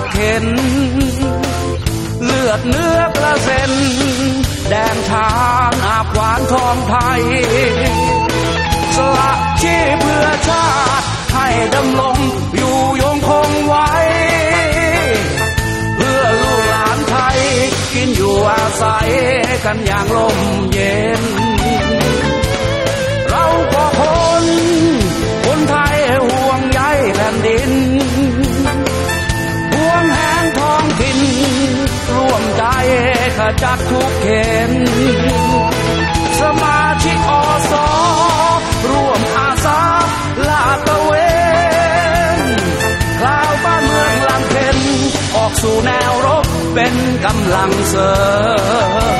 บเข็น เลือดเนื้อกระเซ็น แดงชานอาบหวานทองไทย สละชีพเพื่อชาติ ให้ดำรงอยู่ยงคงไว้ เพื่อลูกหลานไทย กินอยู่อาศัยกันอย่างลมเย็น จากทุกเข็นสมาชิกอสอร่วมอาสาลาตะเวนคลาวบ้านเมืองลำเพ็ญออกสู่แนวรบเป็นกำลังเสริม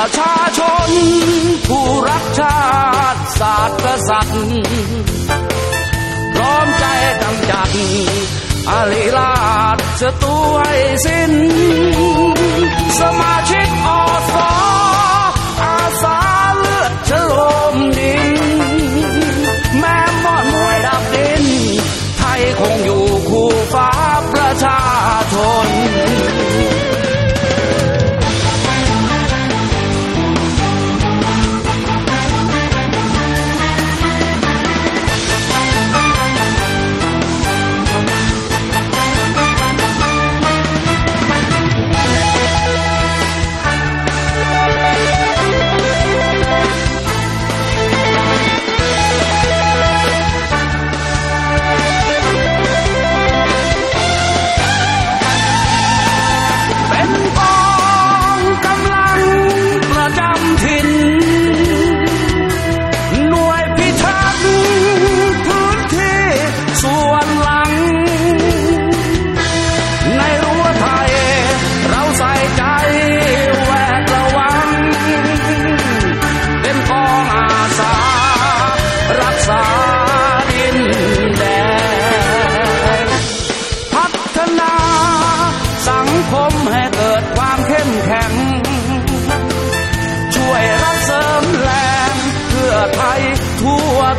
ประชาชน ผู้รักชาติศาสตร์กษัตริย์พร้อมใจกำจัดอาลีลาดศัตรูให้สิ้น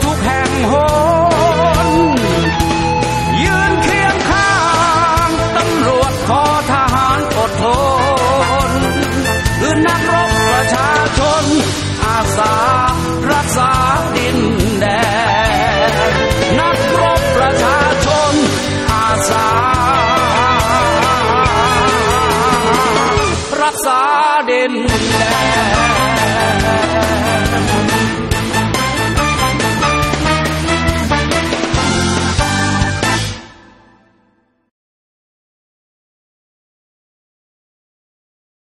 ทุกแห่งหนยืนเคียงข้างตำรวจขอทหารอดทนคือนักรบประชาชน อาสารักษาดินแดนนักรบประชาชน อาสารักษาดินแดน